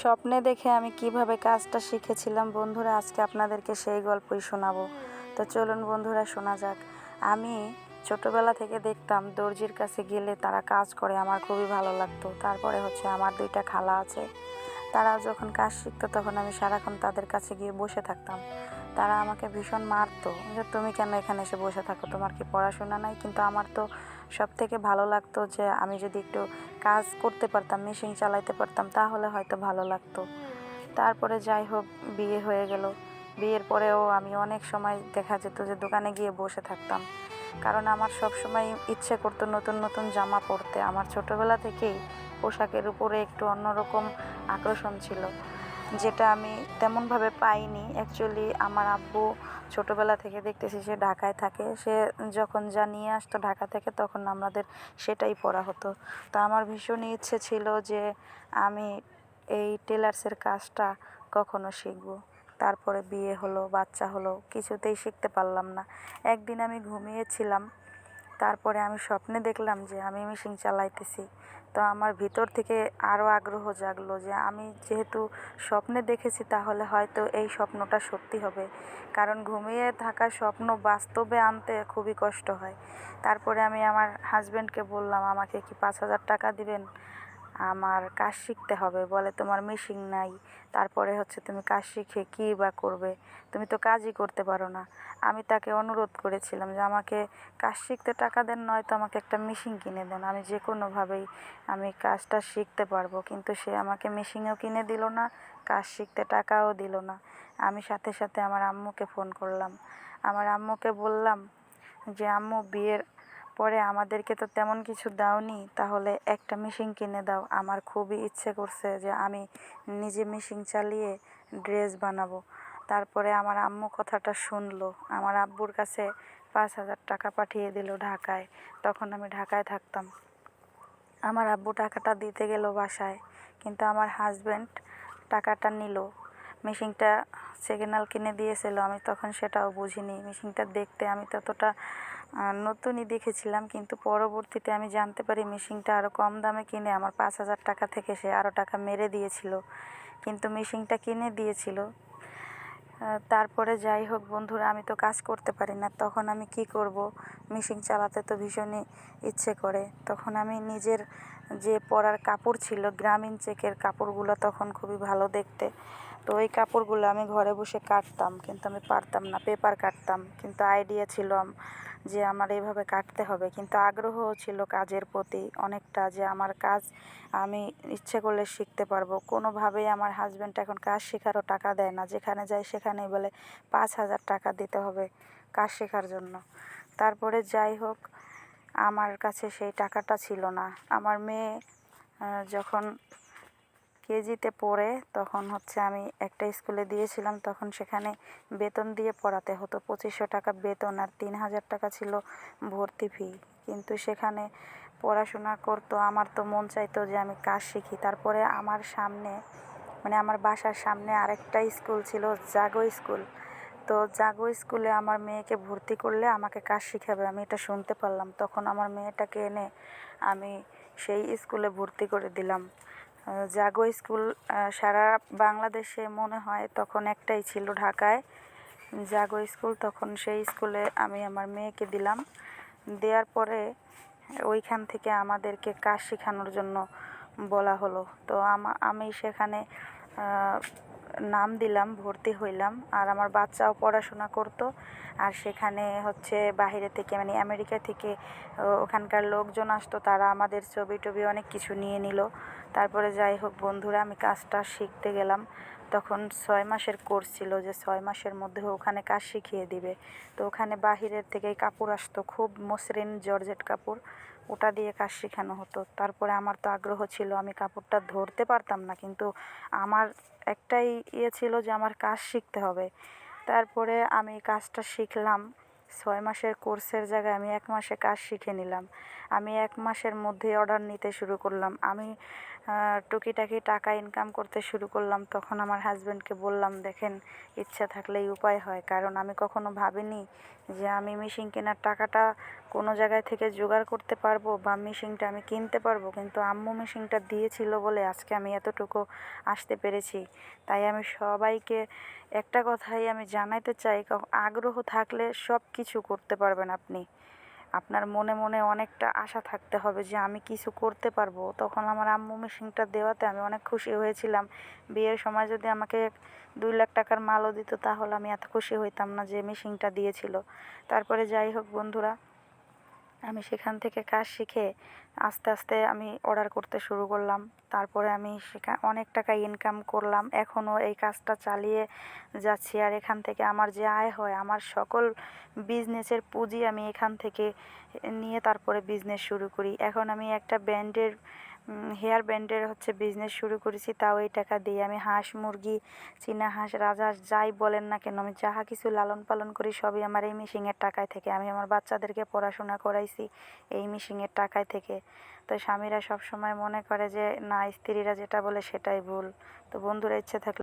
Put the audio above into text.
স্বপ্নে দেখে আমি কীভাবে কাজটা শিখেছিলাম, বন্ধুরা, আজকে আপনাদেরকে সেই গল্পই শোনাবো। তো চলুন, বন্ধুরা, শোনা যাক। আমি ছোটোবেলা থেকে দেখতাম দর্জির কাছে গেলে তারা কাজ করে, আমার খুবই ভালো লাগতো। তারপরে হচ্ছে আমার দুইটা খালা আছে। তারা যখন কাজ শিখতো, তখন আমি সারাক্ষণ তাদের কাছে গিয়ে বসে থাকতাম। তারা আমাকে ভীষণ মারতো যে, তুমি কেন এখানে এসে বসে থাকো? তোমার কি পড়াশোনা নাই? কিন্তু আমার তো সব থেকে ভালো লাগতো যে, আমি যদি একটু কাজ করতে পারতাম, মেশিন চালাইতে পারতাম, তাহলে হয়তো ভালো লাগতো। তারপরে যাই হোক, বিয়ে হয়ে গেল। বিয়ের পরেও আমি অনেক সময় দেখা যেত যে, দোকানে গিয়ে বসে থাকতাম। কারণ আমার সব সময় ইচ্ছে করতো নতুন নতুন জামা পরতে। আমার ছোটোবেলা থেকেই পোশাকের উপরে একটু অন্যরকম আকর্ষণ ছিল। যেটা আমি তেমনভাবে পাইনি। অ্যাকচুয়ালি আমার আব্বু ছোটোবেলা থেকে দেখতেছি সে ঢাকায় থাকে। সে যখন যা নিয়ে আসতো ঢাকা থেকে, তখন আমাদের সেটাই পরা হতো। তো আমার ভীষণ ইচ্ছে ছিল যে আমি এই টেলার্সের কাজটা কখনো শিখব। তারপরে বিয়ে হলো, বাচ্চা হলো, কিছুতেই শিখতে পারলাম না। একদিন আমি ঘুমিয়েছিলাম। তারপরে আমি স্বপ্নে দেখলাম যে আমি মেশিন চালাইতেছি। তো আমার ভিতর থেকে আরও আগ্রহ জাগলো যে আমি যেহেতু স্বপ্নে দেখেছি তাহলে হয়তো এই স্বপ্নটা সত্যি হবে। কারণ ঘুমিয়ে থাকা স্বপ্ন বাস্তবে আনতে খুবই কষ্ট হয়। তারপরে আমি আমার হাজব্যান্ডকে বললাম, আমাকে কি পাঁচ হাজার টাকা দিবেন? আমার কাজ শিখতে হবে, বলে তোমার মেশিন নাই। তারপরে হচ্ছে তুমি কাজ শিখে কী বা করবে? তুমি তো কাজই করতে পারো না। আমি তাকে অনুরোধ করেছিলাম যে, আমাকে কাজ শিখতে টাকা দেন, নয়তো আমাকে একটা মেশিন কিনে দেন। আমি যে কোনোভাবেই আমি কাজটা শিখতে পারব। কিন্তু সে আমাকে মেশিনও কিনে দিল না, কাজ শিখতে টাকাও দিল না। আমি সাথে সাথে আমার আম্মুকে ফোন করলাম। আমার আম্মুকে বললাম যে, আম্মু, বিয়ের পরে আমাদেরকে তো তেমন কিছু দাওনি, তাহলে একটা মেশিন কিনে দাও। আমার খুবই ইচ্ছে করছে যে আমি নিজে মেশিন চালিয়ে ড্রেস বানাবো। তারপরে আমার আম্মু কথাটা শুনলো। আমার আব্বুর কাছে পাঁচ হাজার টাকা পাঠিয়ে দিল ঢাকায়। তখন আমি ঢাকায় থাকতাম। আমার আব্বু টাকাটা দিতে গেল বাসায়, কিন্তু আমার হাজব্যান্ড টাকাটা নিল। মেশিনটা সেকেন্ড কিনে দিয়েছিল, আমি তখন সেটাও বুঝিনি। মেশিনটা দেখতে আমি ততটা নতুনই দেখেছিলাম, কিন্তু পরবর্তীতে আমি জানতে পারি মেশিনটা আরও কম দামে কিনে আমার পাঁচ হাজার টাকা থেকে সে আরও টাকা মেরে দিয়েছিল। কিন্তু মেশিনটা কিনে দিয়েছিল। তারপরে যাই হোক বন্ধুরা, আমি তো কাজ করতে পারি না, তখন আমি কি করব? মেশিন চালাতে তো ভীষণই ইচ্ছে করে। তখন আমি নিজের যে পরার কাপড় ছিল, গ্রামীণ চেকের কাপড়গুলো তখন খুবই ভালো দেখতে। তো ওই কাপড়গুলো আমি ঘরে বসে কাটতাম, কিন্তু আমি পারতাম না, পেপার কাটতাম। কিন্তু আইডিয়া ছিল যে আমার এইভাবে কাটতে হবে। কিন্তু আগ্রহও ছিল কাজের প্রতি অনেকটা যে আমার কাজ আমি ইচ্ছে করলে শিখতে পারব। কোনোভাবেই আমার হাজব্যান্ড এখন কাজ শেখারও টাকা দেয় না। যেখানে যাই সেখানেই বলে, পাঁচ হাজার টাকা দিতে হবে কাজ শেখার জন্য। তারপরে যাই হোক, আমার কাছে সেই টাকাটা ছিল না। আমার মেয়ে যখন কেজিতে পড়ে, তখন হচ্ছে আমি একটা স্কুলে দিয়েছিলাম, তখন সেখানে বেতন দিয়ে পড়াতে হতো। পঁচিশশো টাকা বেতন আর তিন হাজার টাকা ছিল ভর্তি ফি কিন্তু সেখানে পড়াশোনা করতো, আমার তো মন চাইতো যে আমি কাজ শিখি। তারপরে আমার সামনে মানে আমার বাসার সামনে আরেকটা স্কুল ছিল, জাগো স্কুল। তো জাগো স্কুলে আমার মেয়েকে ভর্তি করলে আমাকে কাজ শিখাবে, আমি এটা শুনতে পারলাম। তখন আমার মেয়েটাকে এনে আমি সেই স্কুলে ভর্তি করে দিলাম। জাগো স্কুল সারা বাংলাদেশে মনে হয় তখন একটাই ছিল ঢাকায়। জাগো স্কুল তখন সেই স্কুলে আমি আমার মেয়েকে দিলাম। দেওয়ার পরে ওইখান থেকে আমাদেরকে কাজ শেখানোর জন্য বলা হলো। তো আমা- আমি সেখানে নাম দিলাম, ভর্তি হইলাম। আর আমার বাচ্চাও পড়াশোনা করতো। আর সেখানে হচ্ছে বাইরে থেকে মানে আমেরিকা থেকে ওখানকার লোকজন আসতো, তারা আমাদের ছবি টবি অনেক কিছু নিয়ে নিল। তারপরে যাই হোক, বন্ধুরা, আমি কাজটা শিখতে গেলাম। তখন ছয় মাসের কোর্স ছিল যে ছয় মাসের মধ্যে ওখানে কাজ শিখিয়ে দিবে। তো ওখানে বাহিরের থেকে কাপড় আসতো, খুব মসৃণ জর্জেট কাপড়। ওটা দিয়ে কাজ শেখানো হতো। তারপরে আমার তো আগ্রহ ছিল, আমি কাপড়টা ধরতে পারতাম না। কিন্তু আমার একটাই ইয়ে ছিল যে আমার কাজ শিখতে হবে। তারপরে আমি কাজটা শিখলাম। ছয় মাসের কোর্সের জায়গায় আমি এক মাসে কাজ শিখে নিলাম। আমি এক মাসের মধ্যে অর্ডার নিতে শুরু করলাম। আমি টুকিটাকি টাকা ইনকাম করতে শুরু করলাম। তখন আমার হাজব্যান্ডকে বললাম, দেখেন, ইচ্ছা থাকলেই উপায় হয়। কারণ আমি কখনো ভাবিনি যে আমি মেশিন কেনার টাকাটা কোনো জায়গায় থেকে জোগাড় করতে পারব বা মেশিনটা আমি কিনতে পারব, কিন্তু আম্মু মেশিনটা দিয়েছিল বলে আজকে আমি এতটুকু আসতে পেরেছি। তাই আমি সবাইকে একটা কথাই আমি জানাইতে চাই আগ্রহ থাকলে সব কিছু করতে পারবেন আপনি। আপনার মনে মনে অনেকটা আশা থাকতে হবে যে আমি কিছু করতে পারব। তখন আমার আম্মু মেশিনটা দেওয়াতে আমি অনেক খুশি হয়েছিলাম। বিয়ের সময় যদি আমাকে দুই লাখ টাকার মালও দিত তাহলে আমি এত খুশি হইতাম না যে মেশিনটা দিয়েছিল। তারপরে যাই হোক বন্ধুরা আমি সেখান থেকে কাজ শিখে আস্তে আস্তে আমি অর্ডার করতে শুরু করলাম। তারপরে আমি সেখা, অনেক টাকা ইনকাম করলাম। এখনও এই কাজটা চালিয়ে যাচ্ছি। আর এখান থেকে আমার যে আয় হয়, আমার সকল বিজনেসের পুঁজি আমি এখান থেকে নিয়ে তারপরে বিজনেস শুরু করি। এখন আমি একটা ব্র্যান্ডের হেয়ার ব্যান্ডের হচ্ছে বিজনেস শুরু করেছি, তাও এই টাকা দিয়ে। আমি হাঁস, মুরগি, চীনা হাঁস, রাজহাঁস যাই বলেন না কেন, আমি যাহা কিছু লালন পালন করি সবই আমার এই মিশিংয়ের টাকায় থেকে। আমি আমার বাচ্চাদেরকে পড়াশোনা করাইছি এই মিশিংয়ের টাকায় থেকে। তো স্বামীরা সব সময় মনে করে যে, না, স্ত্রীরা যেটা বলে সেটাই ভুল। তো বন্ধুরা, ইচ্ছে থাকলে